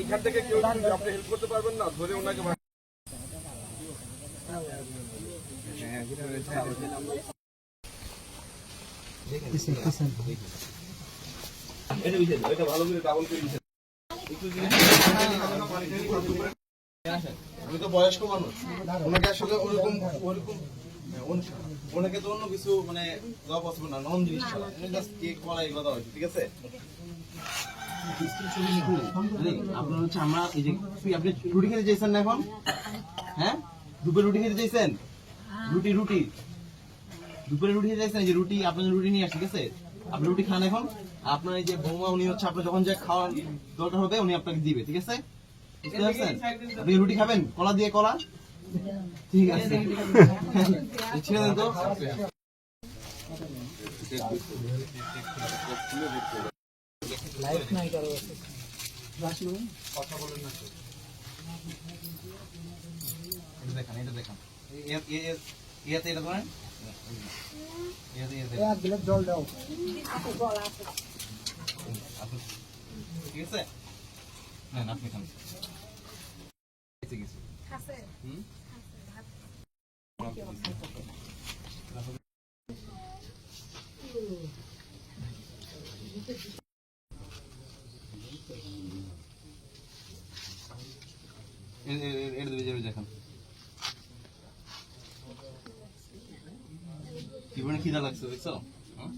এখান থেকে কেউ আপনি হেল্প করতে পারবেন না, ধরে ওনাকে উনি তো বয়স্ক মানুষ। ওনাকে আসলে ওরকম ওরকম ওনাকে তো অন্য কিছু মানে না নন জিনিস ছাড়া। জাস্ট কেক এগুলো দেওয়া হয়েছে, ঠিক আছে? আপনার এই যে রুটি হ্যাঁ? দুপুরে খেতে চাইছেন? রুটি রুটি। দুপুরে রুটি খেতে চাইছেন যে রুটি আপনার রুটি নিয়ে ঠিক আছে? আপনি রুটি খান এখন। আপনার এই যে বৌমা, উনি হচ্ছে আপনার যখন যে খাওয়ার দরকার হবে, উনি আপনাকে দিবে, ঠিক আছে? বুঝতে পারছেন? আপনি রুটি খাবেন? কলা দিয়ে কলা? ঠিক আছে। ছেড়ে দেন তো এটা দেখান। এটা দেখান। ইয়াতে ইয়াতে ইয়াতে আপনি- ঠিক আছে আপনি খান এটা দিয়ে যাবে দেখান বলে খিদা লাগছে বুঝছ হ্যাঁ?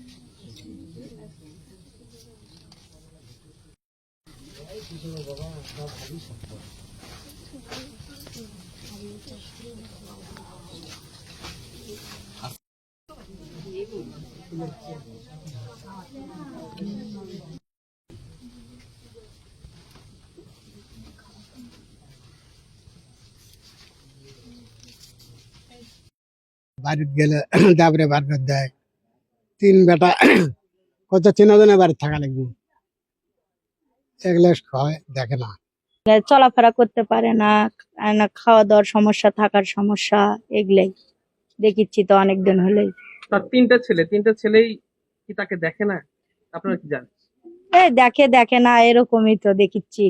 বাড়িতে গেলে তারপরে বার করে দেয়। তিন বেটা কত তিনজনের বাড়ি থাকা লাগবে? এগুলো হয় দেখে না। চলাফেরা করতে পারে না না খাওয়া দাওয়ার সমস্যা থাকার সমস্যা এগুলাই। দেখিচ্ছি তো অনেক দিন হলেই। তার তিনটা ছেলে তিনটা ছেলেই কি তাকে দেখে না? আপনারা কি জানেন? এই দেখে দেখে না এরকমই তো দেখিচ্ছি।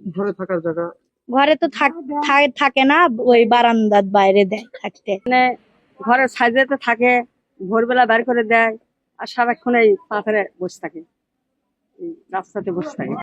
ঘরে থাকার জায়গা? ঘরে তো থাক- থাকে না ওই বারান্দার বাইরে দেয় থাকতে। মানে ঘরের সাইজেতে থাকে ভোরবেলা বের করে দেয় আর সারাক্ষণ এই পাথরে বসে থাকে। রাস্তাতে বসে থাকে।